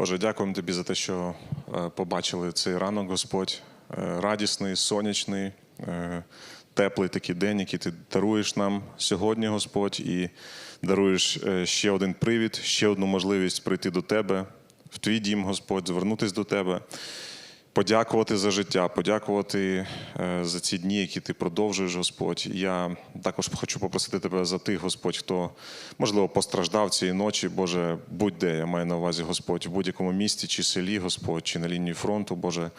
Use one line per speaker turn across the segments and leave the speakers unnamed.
Боже, дякуємо тобі за те, що е, побачили цей ранок, Господь. Е, Радісний, сонячний, е, теплий такий день, який ти даруєш нам сьогодні, Господь, і даруєш ще один привід, ще одну можливість прийти до Тебе, в твій дім, Господь, звернутися до Тебе. Подякувати за життя, подякувати е, за ці дні, які ти продовжуєш, Господь. Я також хочу попросити тебе за тих, Господь, хто можливо постраждав цієї ночі. Боже, будь-де я маю на увазі, Господь, в будь-якому місті чи селі, Господь, чи на лінії фронту, Боже.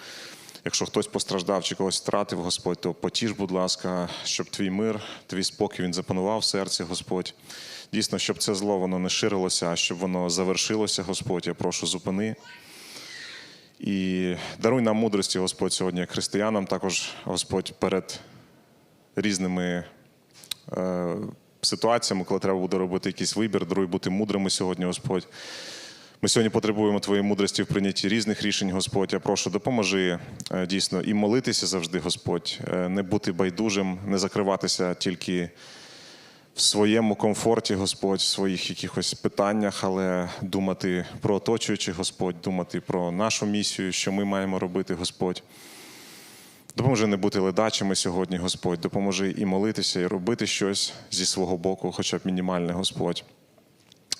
Якщо хтось постраждав чи когось втратив, Господь, то потіж, будь ласка, щоб твій мир, твій спокій він запанував в серці, Господь. Дійсно, щоб це зло воно не ширилося, а щоб воно завершилося, Господь. Я прошу, зупини. І даруй нам мудрості, Господь, сьогодні як християнам, також Господь перед різними е, ситуаціями, коли треба буде робити якийсь вибір, даруй бути мудрими сьогодні, Господь. Ми сьогодні потребуємо Твоєї мудрості в прийнятті різних рішень, Господь. Я прошу, допоможи е, дійсно і молитися завжди, Господь, е, не бути байдужим, не закриватися тільки в своєму комфорті, Господь, в своїх якихось питаннях, але думати про оточуючих, Господь, думати про нашу місію, що ми маємо робити, Господь. Допоможи не бути ледачими сьогодні, Господь. Допоможи і молитися, і робити щось зі свого боку, хоча б мінімальне, Господь.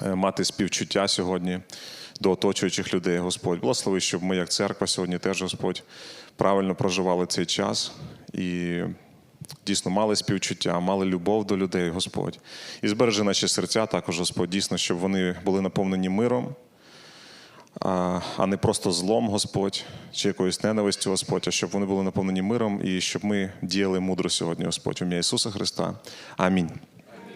Е, Мати співчуття сьогодні до оточуючих людей, Господь. Благослови, щоб ми, як церква, сьогодні теж, Господь, правильно проживали цей час і дійсно мали співчуття, мали любов до людей, Господь. І збережи наші серця також, Господь, дійсно, щоб вони були наповнені миром, а не просто злом, Господь, чи якоюсь ненавистю, Господь, а щоб вони були наповнені миром і щоб ми діяли мудро сьогодні, Господь, в ім'я Ісуса Христа. Амінь.